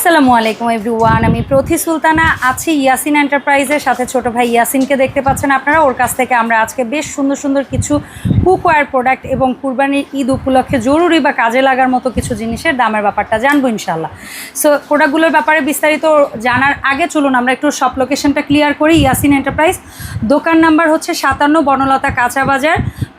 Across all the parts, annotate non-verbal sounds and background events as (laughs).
আসসালামু আলাইকুম এভরিওয়ান আমি প্রথি সুলতানা, আছি ইয়াসিন এন্টারপ্রাইজের সাথে ছোট ভাই ইয়াসিনকে দেখতে পাচ্ছেন আপনারা। ওর কাছ থেকে আমরা আজকে বেশ সুন্দর সুন্দর কিছু কুকওয়্যার প্রোডাক্ট এবং কুরবানির ঈদ উপলক্ষে জরুরি বা কাজে লাগার মতো কিছু জিনিসের দামের ব্যাপারটা জানব ইনশাল্লাহ সো প্রোডাক্টগুলোর ব্যাপারে বিস্তারিত জানার আগে চলুন, আমরা একটু সব লোকেশনটা ক্লিয়ার করি। ইয়াসিন এন্টারপ্রাইজ দোকান নাম্বার হচ্ছে সাতান্ন বনলতা কাঁচা বাজার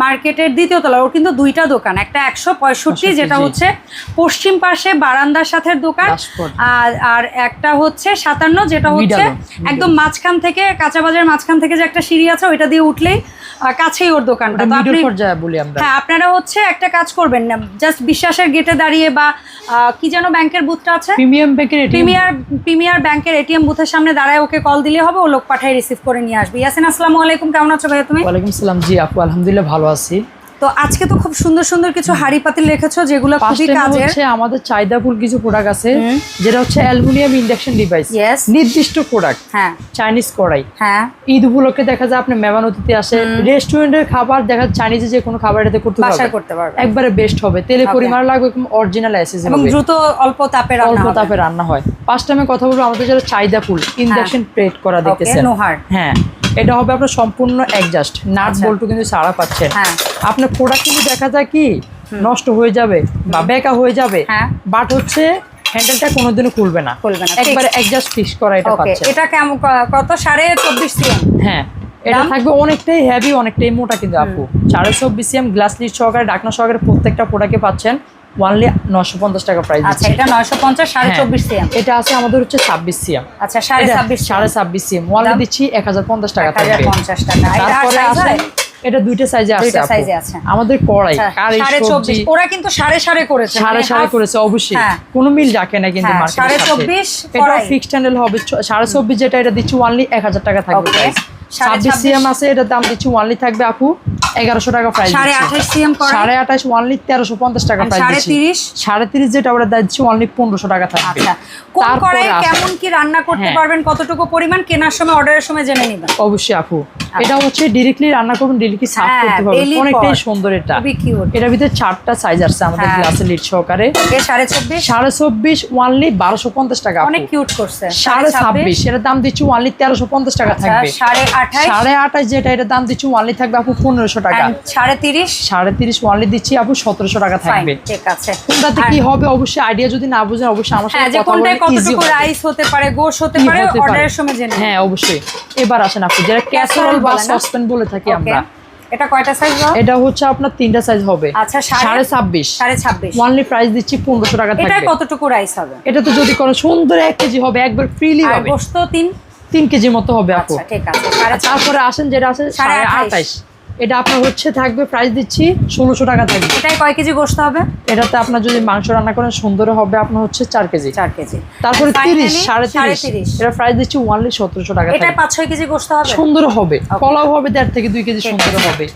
মার্কেটের দ্বিতীয় তলা ওর কিন্তু দুইটা দোকান একটা একশো পঁয়ষট্টি যেটা হচ্ছে পশ্চিম পাশে বারান্দার সাথে দোকান আর আর একটা হচ্ছে সাতান্ন যেটা হচ্ছে। একদম মাঝখান থেকে কাঁচা বাজার মাঝখান থেকে যে একটা সিঁড়ি আছে ওইটা দিয়ে উঠলেই কাছেই ওর দোকানটা। তো আপনি বলি আমরা। হ্যাঁ আপনারা হচ্ছে একটা কাজ করবেন না জাস্ট বিশ্বাসের গেটে দাঁড়িয়ে বা কি যেন ব্যাংকের বুথটা আছে? প্রিমিয়াম ব্যাংকের প্রিমিয়ার প্রিমিয়ার ব্যাংকের এটিএম বুথের সামনে দাঁড়ায় ওকে কল দিলে হবে ও লোক পাঠায় রিসিভ করে নিয়ে আসবে। ইয়াসিন আসসালামু আলাইকুম কেমন আছো ভাইয়া তুমি? ওয়ালাইকুম সালাম। জি আপু আলহামদুলিল্লাহ ভালো আছি। তো আজকে তো খুব সুন্দর সুন্দর কিছু হাড়ি পাতিল রেখেছো যেগুলো খুবই কাজের। হচ্ছে আমাদের চাহিদাফুল কিছু প্রোডাক্ট আছে যেটা হচ্ছে অ্যালুমিনিয়াম ইন্ডাকশন ডিভাইস। নির্দিষ্ট প্রোডাক্ট হ্যাঁ। চাইনিজ কড়াই। হ্যাঁ। ঈদ উপলক্ষে দেখা যায় আপনি মেহমান অতিথি আসে রেস্টুরেন্টের খাবার দেখা যায় চাইনিজে যে কোনো খাবার এটাতে করতে পারবে। করতে পারবে। একবারে বেস্ট হবে। তেলে পরিমাণ লাগবে অরিজিনাল অ্যাসেস এবং দ্রুত অল্প তাপে রান্না অল্প তাপে রান্না হয়। ফার্স্ট টাইমে কথা বলব আমাদের যারা চাহিদা ফুল ইন্ডাকশন প্লেট করা দেখতেছেন। হ্যাঁ। এটা হবে আপনার সম্পূর্ণ অ্যাডজাস্ট নাট আচ্ছা। বল্টু কিন্তু সারা পাচ্ছেন হ্যাঁ। আপনার প্রোডাক্ট কিন্তু দেখা যায় কি নষ্ট হয়ে যাবে বা বেকা হয়ে যাবে। হ্যাঁ। বাট হচ্ছে হ্যান্ডেলটা কোনোদিনও খুলবে না। খুলবে না, একবারে। অ্যাডজাস্ট ফিক্স করা এটা পাচ্ছেন এটা কেমন কত? সাড়ে চব্বিশ সিএম। হ্যাঁ এটা থাকবে অনেকটাই হেভি অনেকটাই মোটা কিন্তু আপু। সাড়ে চব্বিশ সিএম গ্লাস লিড সহকারে ডাকনা সহকারে প্রত্যেকটা প্রোডাক্টে পাচ্ছেন। ওয়ানলি নশো পঞ্চাশ টাকা প্রাইস আচ্ছা এটা নয়শো পঞ্চাশ সাড়ে হ্যাঁ। চব্বিশ সিএম। এটা আছে আমাদের হচ্ছে ছাব্বিশ সিএম। আচ্ছা সাড়ে ছাব্বিশ সাড়ে ছাব্বিশ সিএম। ওয়ানলি দিচ্ছি এক হাজার পঞ্চাশ টাকা থাকবে টাকা। তারপরে আছে এটা দুইটা সাইজে আছে দুইটা আপু। আছে। আমাদের কড়াই আচ্ছা, কারি চব্বিশ সবজি। ওরা কিন্তু সাড়ে সাড়ে করেছে। সাড়ে মানে সাড়ে half- করেছে অবশ্যই। হ্যাঁ। কোনো মিল রাখে না কিন্তু হ্যাঁ, সাড়ে চব্বিশ এটা। ফিক্সড হ্যান্ডেল হবে। ছ- সাড়ে চব্বিশ যেটা এটা দিচ্ছি ওয়ানলি এক হাজার টাকা থাকবে প্রাইস ছাব্বিশ ছাব্বিশ। সিএম আছে এটার দাম দিচ্ছি ওয়ানলি থাকবে আপু এগারোশো টাকা প্রাইস সাড়ে আঠাশ সিএম সাড়ে আঠাশ ওয়ানলি তেরোশো পঞ্চাশ টাকা প্রাইস সাড়ে তিরিশ? সাড়ে তিরিশ যেটা ওটা দিচ্ছি ওয়ানলি পনেরোশো টাকা থাকবে। আচ্ছা। কোন কড়াই কেমন কি রান্না করতে হ্যাঁ। পারবেন কতটুকু পরিমাণ কেনার সময় অর্ডারের সময় জেনে নিবেন। অবশ্যই আপু। এটা হচ্ছে ডিরেক্টলি রান্না করবেন ডিরেক্টলি সার্ভ হ্যাঁ, করতে পারবেন। অনেকটাই সুন্দর এটা। এটার ভিতরে চারটা সাইজ আছে আমাদের হ্যাঁ। লিড সহকারে। সাড়ে চব্বিশ? সাড়ে চব্বিশ ওয়ানলি বারোশো পঞ্চাশ টাকা আপু। অনেক কিউট করছে। সাড়ে ছাব্বিশ? এটার দাম দিচ্ছি ওয়ানলি তেরোশো পঞ্চাশ টাকা আচ্ছা, থাকবে। সাড়ে আঠাশ। সাড়ে আঠাশ যেটা এটার দাম দিচ্ছি ওয়ানলি থাকবে আপু পনেরোশো টাকা। সাড়ে তিরিশ? সাড়ে তিরিশ ওয়ানলি দিচ্ছি আপু সতেরোশো টাকা থাকবে। ঠিক আছে। কোনটাতে কি হবে অবশ্যই আইডিয়া যদি না বুঝেন অবশ্যই আমার হ্যাঁ সাথে কথা কতটুকু রাইস হতে পারে গোশ হতে পারে অর্ডারের সময় জেনে হ্যাঁ অবশ্যই। এবার আসেন আপু যেটা ক্যাসারোল বা বলে সসপ্যান বলে থাকি আমরা। এটা কয়টা সাইজ এটা হচ্ছে আপনার তিনটা সাইজ হবে। আচ্ছা, প্রাইস দিচ্ছি পনেরোশো টাকা এটা কতটুকু রাইস হবে? এটা তো যদি কোনো সুন্দর এক কেজি হবে একবার ফ্রিলি হবে। তিন। তিন কেজি মতো হবে আপু। আচ্ছা আর তারপরে আসেন যেটা আছে সাড়ে আঠাইশ। এটা আপনার হচ্ছে থাকবে প্রাইস দিচ্ছি ষোলোশো টাকা থাকবে। এটাই কয় কেজি গোস্ত হবে? এটাতে আপনার যদি মাংস রান্না করেন সুন্দর হবে আপনার হচ্ছে চার কেজি। চার কেজি। তারপরে তিরিশ সাড়ে তিরিশ। এটা প্রাইস দিচ্ছি ওয়ানলি সতেরোশো টাকা এটাই পাঁচ ছয় কেজি গোস্ত হবে? সুন্দর হবে। কলাও হবে দেড় থেকে দুই কেজি সুন্দর হবে।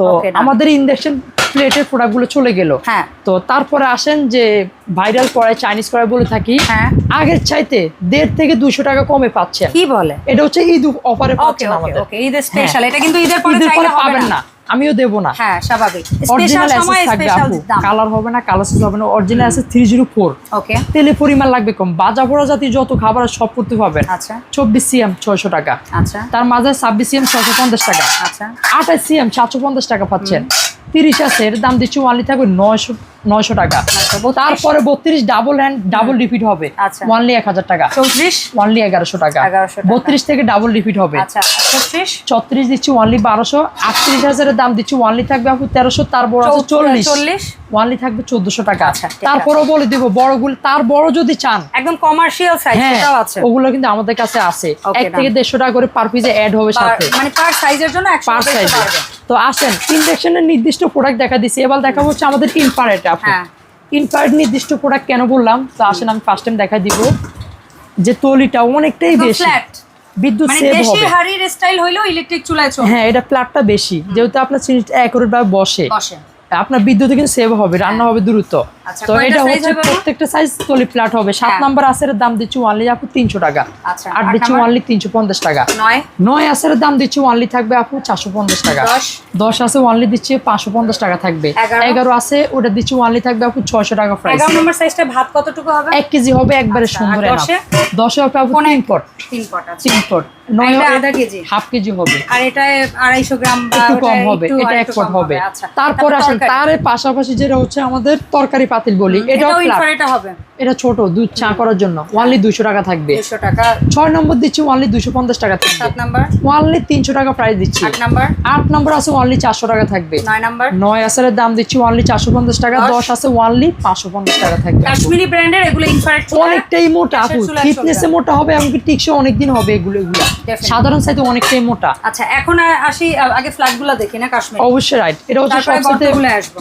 তো আমাদের ইন্ডাকশন প্লেটের প্রোডাক্টগুলো চলে গেল। হ্যাঁ। তো তারপরে আসেন যে ভাইরাল কড়াই চাইনিজ কড়াই বলে থাকি হ্যাঁ। আগের চাইতে দেড় থেকে দুশো টাকা কমে পাচ্ছে। কি বলে? এটা হচ্ছে ঈদ অফারে পাচ্ছে পাচ্ছেন আমাদের। ওকে ঈদের স্পেশাল এটা কিন্তু ঈদের পরে পাবেন না। আমিও দেবো না। হ্যাঁ স্বাভাবিক। স্পেশাল সময় স্পেশাল দাম। কালার হবে না কালার হবে না অরিজিনাল আছে থ্রি জিরো ফোর ওকে তেলের পরিমাণ লাগবে কম। বাজা পোড়া জাতি যত খাবার সব করতে পারবেন। আচ্ছা। চব্বিশ সিএম ছয়শো টাকা। আচ্ছা। তার মাঝে ছাব্বিশ সিএম ছয়শো পঞ্চাশ টাকা। আচ্ছা। আঠাশ সিএম সাতশো পঞ্চাশ টাকা পাচ্ছেন। তিরিশ আছে এর দাম দিচ্ছি ওয়ালি থাকবে নয়শো নয়শো টাকা। তারপরে বত্রিশ ডাবল হ্যান্ড ডাবল রিপিট হবে। আচ্ছা। ওয়ানলি এক হাজার টাকা। চৌত্রিশ? ওয়ানলি এগারোশো টাকা। বত্রিশ থেকে ডাবল রিপিট হবে। আচ্ছা ছত্রিশ? দিচ্ছি ওয়ানলি বারোশো। আটত্রিশ হাজারের দাম দিচ্ছি ওয়ানলি থাকবে আপু তেরোশো তার বড় আছে চল্লিশ। চল্লিশ? ওয়ানলি থাকবে চোদ্দশো টাকা। আচ্ছা, তারপরেও বলে দিব বড়গুলো তার বড় যদি চান। একদম কমার্শিয়াল সাইজ হ্যাঁ সেটাও আছে। ওগুলো কিন্তু আমাদের কাছে আছে। এক থেকে দেড়শো টাকা করে পার পিসে অ্যাড হবে সাথে। মানে পার সাইজের জন্য পার সাইজ তো আসেন ইন্ডাকশনের নির্দিষ্ট প্রোডাক্ট দেখা দিচ্ছি এবার দেখা হচ্ছে আমাদের ইনফারেট আপু। হ্যাঁ। নির্দিষ্ট প্রোডাক্ট কেন বললাম? তো আসেন আমি ফার্স্ট টাইম দেখা দিব। যে তলিটা অনেকটাই বেশি। বিদ্যুৎ মানে সেভ দেশি হবে। হাড়ির স্টাইল হইলেও ইলেকট্রিক চুলায় চলে হ্যাঁ এটা প্লাগটা বেশি। যেহেতু আপনার জিনিসটা অ্যাকুরেট ভাবে বসে। বসে। আপনার বিদ্যুৎ কিন্তু সেভ হবে রান্না হবে দ্রুত। তো এটা হচ্ছে প্রত্যেকটা সাইজ তলি ফ্ল্যাট হবে। সাত। নাম্বার আসের দাম দিচ্ছি ওয়ানলি আপু তিনশো টাকা। আচ্ছা, আট আট দিচ্ছি ওয়ানলি তিনশো পঞ্চাশ টাকা। নয়? নয় আসের দাম দিচ্ছি ওয়ানলি থাকবে আপু চারশো পঞ্চাশ টাকা। দশ? দশ আছে ওয়ানলি দিচ্ছি পাঁচশো পঞ্চাশ টাকা থাকবে। এগারো? এগারো আছে ওটা দিচ্ছি ওয়ানলি থাকবে আপু ছয়শো টাকা প্রাইস এগারো নম্বর সাইজটা ভাত কতটুকু হবে? এক কেজি হবে একবারে আচ্ছা, সুন্দর দশে? দশে হবে আপু তিন পট তিন পট তিন পট নয় আধা কেজি? হাফ কেজি হবে। আর এটা আড়াইশো গ্রাম একটু কম হবে এটা এক পট হবে। আচ্ছা। তারপর আসেন। তার পাশাপাশি যেটা হচ্ছে আমাদের তরকারি পাতিল বলি এটাও এটাও হবে। এটা ছোট দুধ চা করার জন্য। ওয়ানলি দুশো টাকা থাকবে। দুশো টাকা। ছয় নম্বর দিচ্ছি দুশো পঞ্চাশ টাকা থাকবে। সাত নাম্বার। ওয়ানলি তিনশো টাকা প্রাইস দিচ্ছি। আট নাম্বার। আট নম্বর আছে ওয়ানলি চারশো টাকা থাকবে। নয় নাম্বার। নয় আসারের দাম দিচ্ছি চারশো পঞ্চাশ টাকা। দশ। দশ আছে ওয়ানলি পাঁচশো পঞ্চাশ টাকা থাকবে। কাশ্মীরি ব্র্যান্ডের এগুলো ইনফ্রারেড অনেকটাই মোটা আপু। ফিটনেসে মোটা হবে এমনকি টিকসে অনেকদিন হবে এগুলো এগুলো। সাধারণ সাইতে অনেকটাই মোটা। আচ্ছা এখন আসি আগে ফ্ল্যাগগুলো দেখি না কাশ্মীর। অবশ্যই রাইট এটা হচ্ছে সবচেয়ে।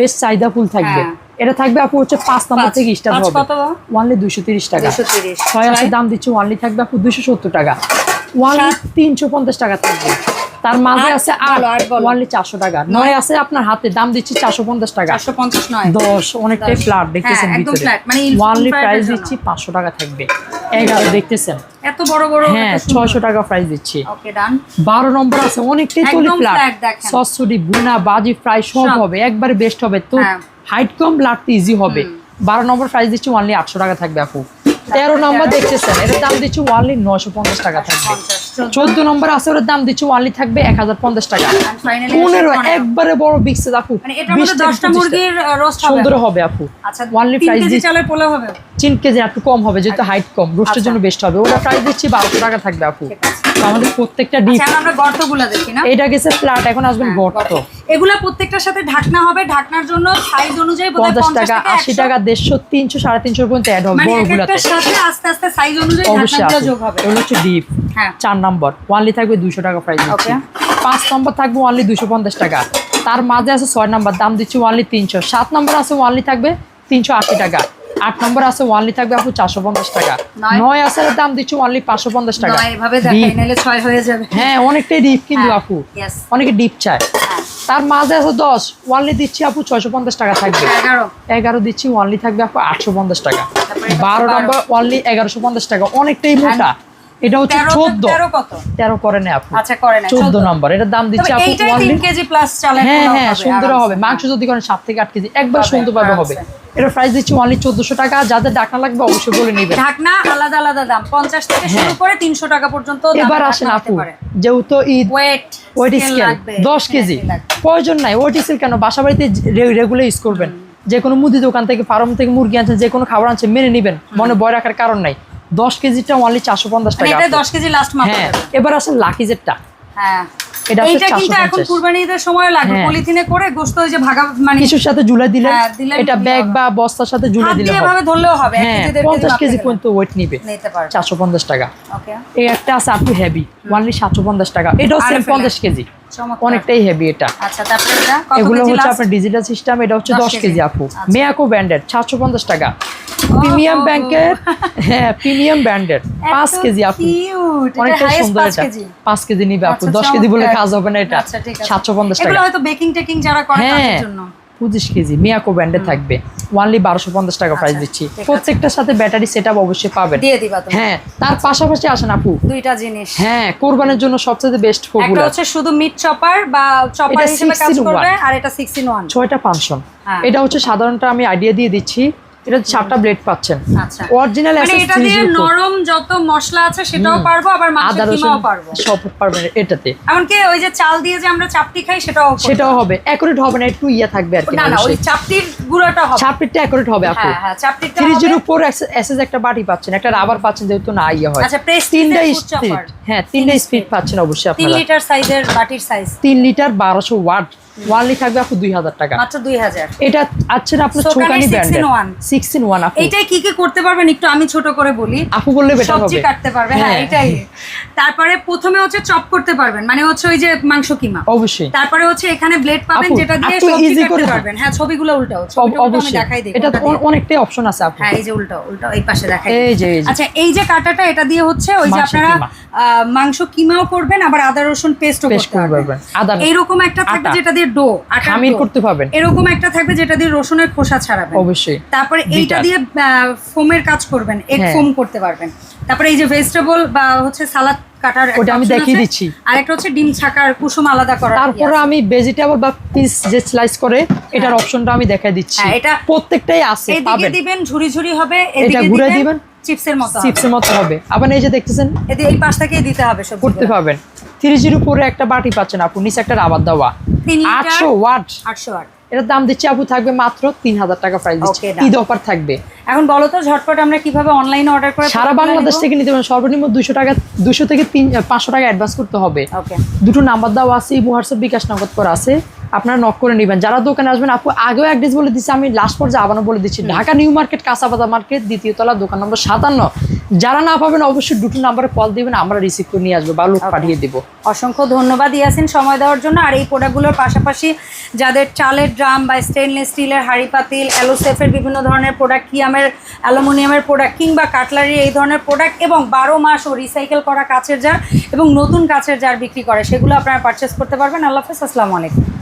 বেশ চাহিদা ফুল থাকবে। হ্যাঁ। এটা থাকবে আপু হচ্ছে পাঁচ নম্বর থেকে স্টার্ট হবে। ওয়ানলি দুশো তিরিশ টাকা। ছয় আছে দাম দিচ্ছে ওয়ানলি থাকবে আপু দুশো সত্তর টাকা। ওয়ানলি তিনশো পঞ্চাশ টাকা থাকবে। তার মাঝে আছে আট। ওয়ানলি চারশো টাকা। নয়? আছে আপনার হাতে দাম দিচ্ছি চারশো পঞ্চাশ টাকা। দশ অনেকটাই। ফ্ল্যাট দেখতেছেন হ্যাঁ, ভিতরে। flat, মানে ওয়ানলি প্রাইস দিচ্ছি পাঁচশো টাকা থাকবে। এগারো দেখতেছেন। এত বড় বড় হ্যাঁ ছয়শো টাকা প্রাইস দিচ্ছি। বারো নম্বর আছে অনেকটাই তলি একদম ফ্ল্যাট flat সসুরি বুনা বাজি ফ্রাই সব সব। হবে। একবারে বেস্ট হবে। তো হ্যাঁ। হাইট কম লাটতে ইজি হবে। বারো নম্বর প্রাইস দিচ্ছি ওয়ানলি আটশো টাকা থাকবে আপু। তেরো নম্বর দেখতেছেন এটার দাম দিচ্ছি ওয়ানলি নশো পঞ্চাশ টাকা থাকবে। চোদ্দ। নম্বর আছে ওটার দাম দিচ্ছি ওয়ানলি থাকবে এক হাজার পঞ্চাশ টাকা। পনেরো একবারে বড় বিক্সে আপু। মানে এটার বিশ মধ্যে থেকে দশটা 25 টা। মুরগির রোস্ট হবে। সুন্দর হবে আপু। আচ্ছা ওয়ানলি তিন প্রাইস তিন কেজি একটু কম হবে যেহেতু হাইট কম। রোস্টের আচ্ছা। জন্য বেস্ট হবে। ওটা প্রাইস দিচ্ছি বারোশো টাকা থাকবে আপু। আমাদের প্রত্যেকটা ডিপ আচ্ছা আমরা গর্তগুলো দেখি না? এটা গেছে ফ্ল্যাট এখন আসবেন হ্যাঁ, গর্ত। এগুলা প্রত্যেকটার সাথে ঢাকনা হবে ঢাকনার জন্য সাইজ অনুযায়ী বোধহয় পঞ্চাশ 50 টাকা থেকে আশি টাকা দেড়শো তিনশো সাড়ে তিনশো পর্যন্ত অ্যাড হবে এক সাথে আস্তে আস্তে সাইজ অনুযায়ী ঢাকনাগুলো যোগ হবে। এগুলো হচ্ছে ডিপ হ্যাঁ। চার নম্বর ওয়ানলি থাকবে দুশো টাকা প্রাইস Okay. পাঁচ নম্বর থাকবে ওয়ানলি দুশো পঞ্চাশ টাকা। তার মাঝে আছে ছয় নম্বর দাম দিচ্ছি ওয়ানলি তিনশো। সাত নম্বর আছে ওয়ানলি থাকবে তিনশো আশি টাকা। আট নম্বর আছে ওয়ানলি থাকবে আপু চারশো পঞ্চাশ টাকা। নয়? আছে দাম দিচ্ছি ওয়ানলি পাঁচশো পঞ্চাশ টাকা। এভাবে ছয় হয়ে যাবে। হ্যাঁ অনেকটাই ডিপ কিন্তু হ্যাঁ, আপু। অনেকে ডিপ চায়। হ্যাঁ। তার মাঝে আছে দশ। ওয়ানলি দিচ্ছি আপু ছয়শো পঞ্চাশ টাকা থাকবে। এগারো। দিচ্ছি ওয়ানলি থাকবে আপু আটশো পঞ্চাশ টাকা। বারো বারো। নম্বর ওয়ানলি এগারোশো পঞ্চাশ টাকা। অনেকটাই মোটা। এটা হচ্ছে তেরো চোদ্দ। তেরো কত? তেরো করে নেয় আপু। আচ্ছা করে না চোদ্দ নম্বর এটার দাম দিচ্ছি আপু এইটাই ওয়ানলি তিন কেজি প্লাস চালের হ্যাঁ হ্যাঁ সুন্দর হবে। মাংস যদি করেন সাত থেকে আট কেজি। একবার হবে, সুন্দরভাবে হবে। এটা প্রাইস দিচ্ছি ওয়ানলি চোদ্দশো টাকা। যাদের ডাকনা লাগবে অবশ্যই বলে নেবেন। ঢাকনা আলাদা আলাদা দাম। পঞ্চাশ থেকে শুরু হ্যাঁ। করে তিনশো টাকা পর্যন্ত এবার আসেন আপু যেহেতু ঈদ ওয়েট ওয়েট স্কেল দশ কেজি। প্রয়োজন নাই। ওয়েট স্কেল কেন? বাসা বাড়িতে রেগুলার ইউজ করবেন। যে কোনো মুদি দোকান থেকে ফার্ম থেকে মুরগি আনছেন যে কোনো খাবার আনছেন মেনে নেবেন। মনে ভয় রাখার কারণ নাই। দশ কেজিটা অনলি চারশো পঞ্চাশ মানে টাকা। দশ কেজি লাস্ট হ্যাঁ এবার আসেন লাকিজেরটা। হ্যাঁ। এটা কিন্তু এখন 450 কুরবানি ঈদের সময় লাগবে হ্যাঁ। পলিথিনে করে গোস্ত ওই যে ভাগা মানে কিছুর সাথে ঝুলে দিলেন। হ্যাঁ, এটা ব্যাগ বা বস্তার সাথে ঝুলে দিলে দিয়ে হবে। ভাবে ধরলেও হবে হ্যাঁ কেজি পর্যন্ত ওয়েট নিবে। নিতে পারবে। চারশো পঞ্চাশ টাকা। ওকে। এই একটা আছে আপু হেভি সাতশো পঞ্চাশ টাকা। এটাও সেম কেজি। অনেকটাই হেভি এটা। আচ্ছা তারপরে এটা এগুলো হচ্ছে আপনার ডিজিটাল সিস্টেম এটা হচ্ছে 10 দশ কেজি। আপু। মেয়াকো ব্র্যান্ডেড সাতশো পঞ্চাশ টাকা। প্রিমিয়াম ব্যাংকের (laughs) হ্যাঁ প্রিমিয়াম ব্র্যান্ডেড পাঁচ কেজি আপু অনেকটা সুন্দর এটা। পাঁচ কেজি নিবে আপু আচ্ছা, দশ কেজি বলে কাজ হবে না এটা। আচ্ছা। সাতশো পঞ্চাশ টাকা। হয়তো বেকিং টেকিং যারা করে হ্যাঁ পঁচিশ কেজি মিয়াকো ব্র্যান্ডে থাকবে। ওয়ানলি বারোশো পঞ্চাশ টাকা প্রাইস আচ্ছা, দিচ্ছি। প্রত্যেকটার সাথে ব্যাটারি সেট অবশ্যই পাবেন। দিয়ে দিবা হ্যাঁ তার পাশাপাশি আসেন আপু। দুইটা জিনিস। হ্যাঁ কোরবানের জন্য সবচেয়ে বেস্ট একটা ফোগুলো হচ্ছে শুধু মিট চপার বা চপার হিসেবে কাজ করবে আর এটা সিক্স ইন ছয়টা ফাংশন হ্যাঁ। এটা হচ্ছে সাধারণত আমি আইডিয়া দিয়ে দিচ্ছি। এটা সাতটা ব্লেড পাচ্ছেন। আচ্ছা। অরিজিনাল মানে এটা দিয়ে নরম যত মশলা আছে সেটাও পারব আবার কিমাও পারব। সব পারবেন এটাতে। এমনকি ওই যে চাল দিয়ে যে আমরা চাপটি খাই সেটাও সেটাও হবে। অ্যাকুরেট হবে না একটু ইয়া থাকবে আর কি না না ওই চাপটির গুঁড়োটা হবে। ছাপটিটা অ্যাকুরেট হবে আপু হ্যাঁ হ্যাঁ চাপটিটা ফোর এসএস একটা বাটি পাচ্ছেন একটা রাবার পাচ্ছেন যেহেতু না ইয়ে হয়। আচ্ছা প্রেস তিনটা স্পিড হ্যাঁ তিনটা স্পিড পাচ্ছেন অবশ্যই আপনারা। লিটার সাইজের বাটির সাইজ তিন লিটার বারোশো ওয়াট ওয়ানলি থাকবে আপু দুই হাজার টাকা। মাত্র দুই হাজার। এটা আচ্ছা আপনার in আপু। এইটাই কি কি করতে পারবেন একটু আমি ছোট করে বলি। আপু বললে বেটার সবজি কাটতে পারবে। হ্যাঁ হ্যাঁ। এটাই। তারপরে প্রথমে হচ্ছে চপ করতে পারবেন। মানে হচ্ছে ওই যে মাংস কিমা। অবশ্যই। তারপরে হচ্ছে এখানে ব্লেড পাবেন যেটা দিয়ে সবজি কাটতে পারবেন। হ্যাঁ ছবিগুলো উল্টাও আমি দেখাই দিই এটা অনেকটাই অপশন আছে আপু। হ্যাঁ এই যে উল্টো উল্টো এই পাশে দেখাই এই যে আচ্ছা এই যে কাটাটা এটা দিয়ে হচ্ছে ওই যে আপনারা মাংস কিমাও করবেন আবার আদা রসুন পেস্টও পেস্ট করতে করে পারবেন। এইরকম একটা আটা। যেটা দিয়ে দিয়ে ডো খামির করতে পারবেন। এরকম একটা থাকবে যেটা দিয়ে রসুনের খোসা ছাড়াবেন। অবশ্যই। তারপরে এইটা দিয়ে ফোমের কাজ করবেন এগ হ্যাঁ। ফোম করতে পারবেন। তারপরে এই যে ভেজিটেবল বা হচ্ছে সালাদ কাটার ওটা আমি দেখিয়ে দিচ্ছি। আর একটা হচ্ছে ডিম ছাকার কুসুম আলাদা তারপরে ইয়ে আমি ভেজিটেবল বা পিস যে স্লাইস করে এটার অপশনটা আমি দেখাই দিচ্ছি। হ্যাঁ, এটা- প্রত্যেকটাই আছে এদিকে দিবেন ঝুরি ঝুরি হবে এটা এদিকে ঘুরাই দিবেন দিবেন। চিপসের মতো চিপসের মতো হবে। আবার এই যে দেখতেছেন? এই পাশ থেকে দিতে হবে সব করতে পারবেন। থ্রি জিরো পরে একটা বাটি পাচ্ছেন আপু নিচে একটা রাবার দেওয়া। আটশো ওয়াট। আটশো আট এটার দাম দিচ্ছি আপু থাকবে মাত্র তিন হাজার টাকা প্রাইস দিচ্ছি। ঈদ অফার থাকবে। এখন বলো তো ঝটপট আমরা কীভাবে অনলাইনে অর্ডার করে সারা বাংলাদেশ থেকে নিতে পারেন সর্বনিম্ন দুশো টাকা দুশো থেকে তিন পাঁচশো টাকা অ্যাডভান্স করতে হবে। দুটো নাম্বার দেওয়া আছে হোয়াটসঅ্যাপ বিকাশ নগদ করা আছে। আপনারা নক করে নেবেন। যারা দোকানে আসবেন আপু আগেও অ্যাড্রেস বলে দিচ্ছি আমি লাস্ট পর্যায়ে আবারও বলে দিচ্ছি। ঢাকা নিউ মার্কেট কাঁচাবাজার মার্কেট দ্বিতীয় তলা দোকান নম্বর সাতান্ন। যারা না পাবেন অবশ্যই দুটো নাম্বারে কল দিবেন আমরা রিসিভ করে নিয়ে আসব বা লোক পাঠিয়ে দিব। অসংখ্য ধন্যবাদ ইয়াসিন সময় দেওয়ার জন্য। আর এই প্রোডাক্টগুলোর পাশাপাশি যাদের চালের ড্রাম বা স্টেনলেস স্টিলের হাঁড়ি পাতিল অ্যালোসেফের বিভিন্ন ধরনের প্রোডাক্ট কিয়ামের অ্যালুমিনিয়ামের প্রোডাক্ট কিংবা কাটলারি এই ধরনের প্রোডাক্ট এবং বারো মাস ও রিসাইকেল করা কাছের জার এবং নতুন কাছের জার বিক্রি করে সেগুলো আপনারা পারচেস করতে পারবেন। আল্লাহ হাফেজ আসসালামু আলাইকুম।